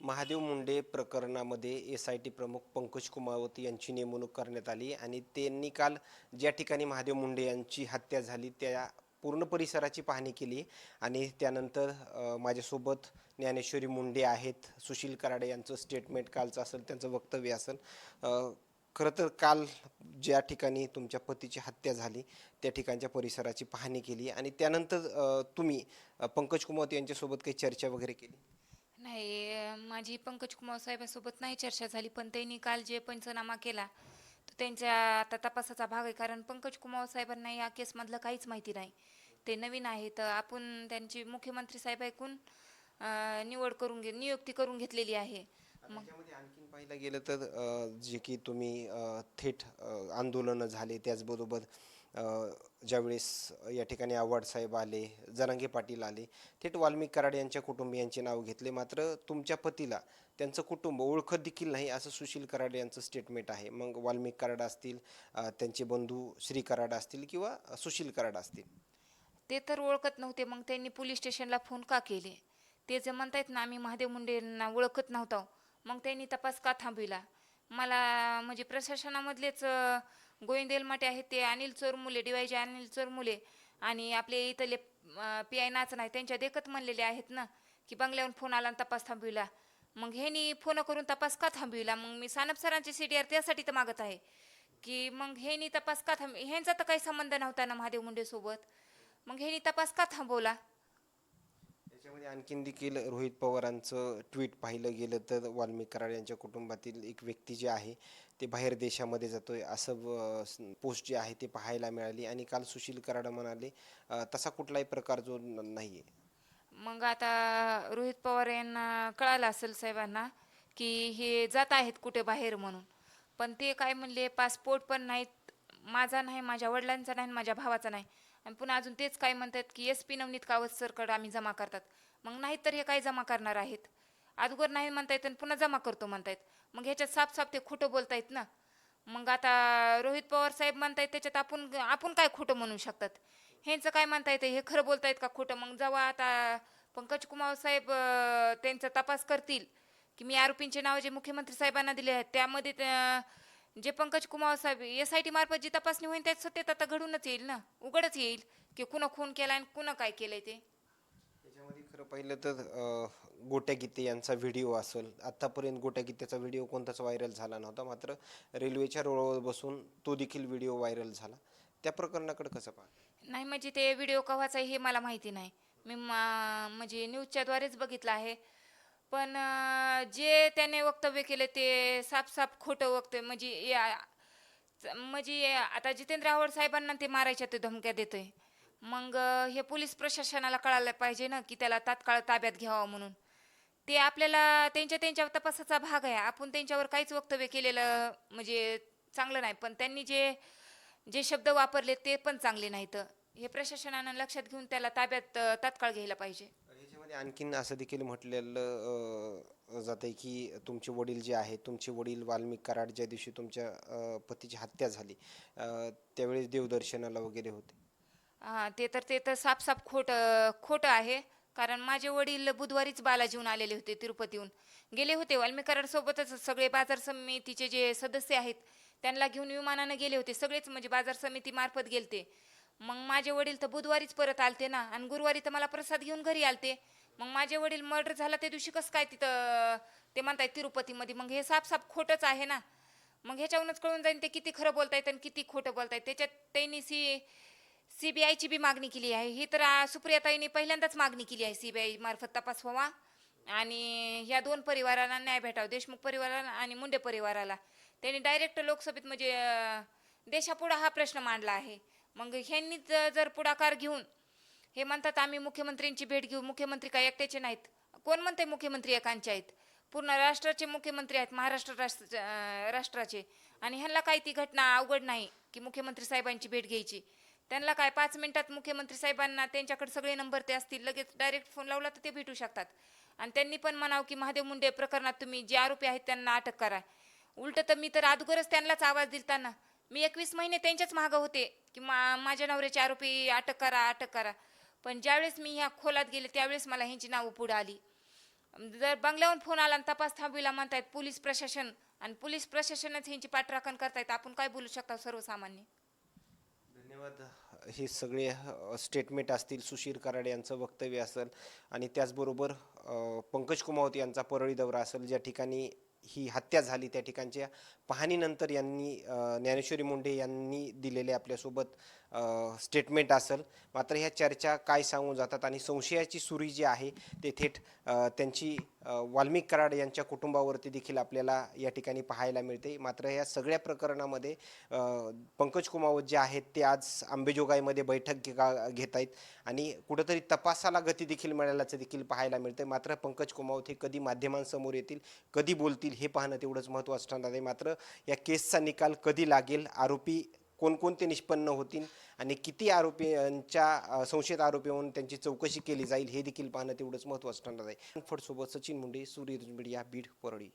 महादेव मुंडे प्रकरणामध्ये S I T प्रमुख पंकज कुमावत यांची नेमणूक करण्यात आली आणि त्यांनी काल ज्या ठिकाणी महादेव मुंडे यांची हत्या झाली त्या पूर्ण परिसराची पाहणी केली आणि त्यानंतर माझ्यासोबत ज्ञानेश्वरी मुंडे आहेत सुशील कराडे यांचं स्टेटमेंट कालचं असेल त्यांचं वक्तव्य असेल. खरं तर काल ज्या ठिकाणी तुमच्या पतीची हत्या झाली त्या ठिकाणच्या परिसराची पाहणी केली आणि त्यानंतर तुम्ही पंकज कुमावत यांच्यासोबत काही चर्चा वगैरे केली? नाही माझी पंकज कुमार साहेबांसोबत नाही चर्चा झाली पण त्यांनी काल जे पंचनामा केला तो त्यांच्या आता तपासाचा भाग आहे. कारण पंकज कुमार साहेबांना या केसमधलं काहीच माहिती नाही. ते नवीन आहे तर आपण त्यांची मुख्यमंत्री साहेब ऐकून निवड करून घे नियुक्ती करून घेतलेली आहे. मग त्याच्यामध्ये आणखीन पाहिलं गेलं तर अ, जे की तुम्ही अ, थेट आंदोलन आंदोलनं झाले त्याचबरोबर अ, ज्यावेळेस या ठिकाणी आव्हाडसाहेब आले जरांगे पाटील आले थेट वाल्मिक कराड यांच्या कुटुंबियांचे नाव घेतले. मात्र तुमच्या पतीला त्यांचं कुटुंब ओळखत देखील नाही असं सुशील कराड यांचं स्टेटमेंट आहे. मग वाल्मिक कराड असतील त्यांचे बंधू श्री कराड असतील किंवा सुशील कराड असतील? ते तर ओळखत नव्हते. मग त्यांनी पोलीस स्टेशनला फोन का केले? ते जे म्हणतायत ना आम्ही महादेव मुंडेंना ओळखत नव्हतो. मग त्यांनी तपास का थांबविला? मला म्हणजे प्रशासनामधलेच गोविंदेल माटे आहेत ते अनिल चोरमुले डिवायचे अनिल चोरमुले आणि आपले इथले पी आय नाच नाही त्यांच्या देखत म्हणलेले आहेत ना की बंगल्यावरून फोन आला आणि तपास थांबविला. मग ह्यानी फोन करून तपास का थांबविला? मग मी सानप सरांचे सी डी आर त्यासाठी तर मागत आहे की मग ह्यानी तपास का थांब ह्यांचा तर काही संबंध नव्हता ना महादेव मुंडेसोबत. मग ह्यानी तपास का थांबवला? याच्यामध्ये आणखीन देखील रोहित पवारांचं ट्विट पाहिलं गेलं तर वाल्मिक कराड यांच्या कुटुंबातील एक व्यक्ती जे आहे ते बाहेर देशामध्ये जातो आहे असं पोस्ट जे आहे ते पाहायला मिळाली. आणि काल सुशील कराड म्हणाले तसा कुठलाही प्रकार जो नाही आहे मग आता रोहित पवार यांना कळालं असेल साहेबांना की हे जात आहेत कुठे बाहेर म्हणून. पण ते काय म्हणले पासपोर्ट पण नाहीत माझा नाही माझ्या वडिलांचा नाही माझ्या भावाचा नाही. आणि पुन्हा अजून तेच काय म्हणतात की एस पी नवनीत कावत सरकडे आम्ही जमा करतात. मग नाही तर हे काय जमा करणार आहेत? अगोदर नाही म्हणतायत आणि पुन्हा जमा करतो म्हणतायत मग ह्याच्यात साफ साफ ते खोटं बोलतायत ना? मग आता रोहित पवार साहेब म्हणतायत त्याच्यात आपण आपण काय खोटं म्हणू शकतात? ह्यांचं काय म्हणता येतं हे खरं बोलतायत का खोटं? मग जेव्हा आता पंकज कुमार साहेब त्यांचा तपास करतील की मी आरोपींचे नाव जे मुख्यमंत्री साहेबांना दिले आहेत त्यामध्ये त्या- जे पंकज कुमार साहेब एस आय टी मार्फत जी तपासणी होईल त्यात सत्यात आता घडूनच येईल ना? उघडच येईल की कुणं खून केला आणि कुणं काय केलंय ते? त्याच्यामध्ये खरं पाहिलं तर अ, गोट्या गीते यांचा व्हिडिओ असेल. आत्तापर्यंत गोट्या गीतेचा व्हिडिओ कोणताच व्हायरल झाला नव्हता. मात्र रेल्वेच्या रोडवर बसून तो देखील व्हिडिओ व्हायरल झाला. त्या प्रकरणाकडे कसं पाहा नाही म्हणजे ते व्हिडिओ कव्हाचा आहे हे मला माहिती नाही. मी मा- म्हणजे न्यूजच्याद्वारेच बघितलं आहे. पण जे त्याने वक्तव्य केले ते साफ साफ खोटं वक्तव्य म्हणजे या- म्हणजे आता जितेंद्र आव्हाड साहेबांना ते मारायच्या ते धमक्या देतोय. मग हे पोलीस प्रशासनाला कळायला पाहिजे ना की त्याला तात्काळ ताब्यात घ्यावं म्हणून. ते आपल्याला त्यांच्या त्यांच्या तपासाचा भाग आहे. आपण त्यांच्यावर काहीच वक्तव्य केलेलं म्हणजे चांगलं नाही. पण त्यांनी जे जे शब्द वापरले ते पण चांगले नाहीत. हे प्रशासनानं लक्षात घेऊन त्याला ताब्यात अं, तात्काळ घ्यायला पाहिजे. याच्यामध्ये आणखीन असं देखील म्हटलेलं जात आहे की तुमचे वडील जे आहेत तुमचे वडील वाल्मिक कराड ज्या दिवशी तुमच्या पतीची हत्या झाली त्यावेळेस देवदर्शनाला वगैरे होते. ते तर ते तर साफसाफ खोट खोटं आहे. कारण माझे वडील बुधवारीच बालाजीहून आलेले होते तिरुपतीहून. गेले होते वाल्मिकरांसोबतच सगळे बाजार समितीचे जे सदस्य आहेत त्यांना घेऊन विमानानं गेले होते. सगळेच म्हणजे बाजार समितीमार्फत गेलते. मग माझे वडील तर बुधवारीच परत आलते ना. आणि गुरुवारी तर मला प्रसाद घेऊन घरी आलते. मग माझे वडील मर्डर झाला त्या दिवशी कसं काय तिथं ते म्हणताय तिरुपतीमध्ये. मग हे साफसाफ खोटंच आहे ना. मग ह्याच्यावरूनच कळून जाईन ते किती खरं बोलतायत आणि किती खोटं बोलतायत. त्याच्यात त्यांनी सी सी बी आयची बी मागणी केली आहे. ही तर सुप्रियाताईंनी पहिल्यांदाच मागणी केली आहे सी बी मार्फत तपास व्हावा. आणि ह्या दोन परिवाराला न्याय भेटावा. देशमुख परिवाराला आणि मुंडे परिवाराला. त्यांनी डायरेक्ट लोकसभेत म्हणजे देशापुढं हा प्रश्न मांडला आहे. मग ह्यांनीच जर पुढाकार घेऊन हे म्हणतात आम्ही मुख्यमंत्र्यांची भेट घेऊ. मुख्यमंत्री काय एकट्याचे नाहीत. कोण म्हणते मुख्यमंत्री एकांचे आहेत? पूर्ण राष्ट्राचे मुख्यमंत्री आहेत महाराष्ट्र राष्ट्र राष्ट्राचे. आणि ह्यांना काही ती घटना अवघड नाही की मुख्यमंत्री साहेबांची भेट घ्यायची? त्यांना काय पाच मिनिटात मुख्यमंत्री साहेबांना त्यांच्याकडे सगळे नंबर ते असतील लगेच डायरेक्ट फोन लावला तर ते भेटू शकतात. आणि त्यांनी पण म्हणावं की महादेव मुंडे प्रकरणात तुम्ही जे आरोपी आहेत त्यांना अटक करा. उलट तर मी तर अगोदरच त्यांनाच आवाज दिलता ना मी एकवीस महिने त्यांच्याच मागं होते की मा माझ्या नवऱ्याचे आरोपी अटक करा अटक करा. पण ज्यावेळेस मी ह्या खोलात गेले त्यावेळेस मला ह्यांची नावं पुढं आली. जर बंगल्यावरून फोन आला आणि तपास थांबविला म्हणतायत पोलीस प्रशासन आणि पोलीस प्रशासनच ह्यांची पाठराखण करतायत आपण काय बोलू शकता सर्वसामान्य? धन्यवाद. हे सगळे स्टेटमेंट असतील सुशीर कराड यांचं वक्तव्य असेल आणि त्याचबरोबर पंकज कुमावत यांचा परळी दौरा असेल ज्या ठिकाणी ही हत्या झाली त्या ठिकाणच्या पाहणीनंतर यांनी ज्ञानेश्वरी मुंडे यांनी दिलेले आपल्यासोबत स्टेटमेंट असेल. मात्र ह्या चर्चा काय सांगून जातात आणि संशयाची सुरी जी आहे ते थेट त्यांची वाल्मिक कराड यांच्या कुटुंबावरती देखील आपल्याला या ठिकाणी पाहायला मिळते. मात्र या सगळ्या प्रकरणामध्ये पंकज कुमावत जे आहेत ते आज अंबेजोगाईमध्ये बैठक घेत आहेत आणि कुठंतरी तपासाला गती देखील मिळाल्याचं देखील पाहायला मिळतं मात्र पंकज कुमावत हे कधी माध्यमांसमोर येतील कधी बोलतील हे पाहणं तेवढंच महत्त्वाचं ठरणार आहे. मात्र या केसचा निकाल कधी लागेल आरोपी कोणकोणते निष्पन्न होतील आणि किती आरोपींच्या संशयित आरोपी म्हणून त्यांची चौकशी केली जाईल हे देखील पाहणं तेवढंच महत्त्वाचं ठरणार आहे. फडसोबत सचिन मुंडे सूर्य मीडिया बीड परळी.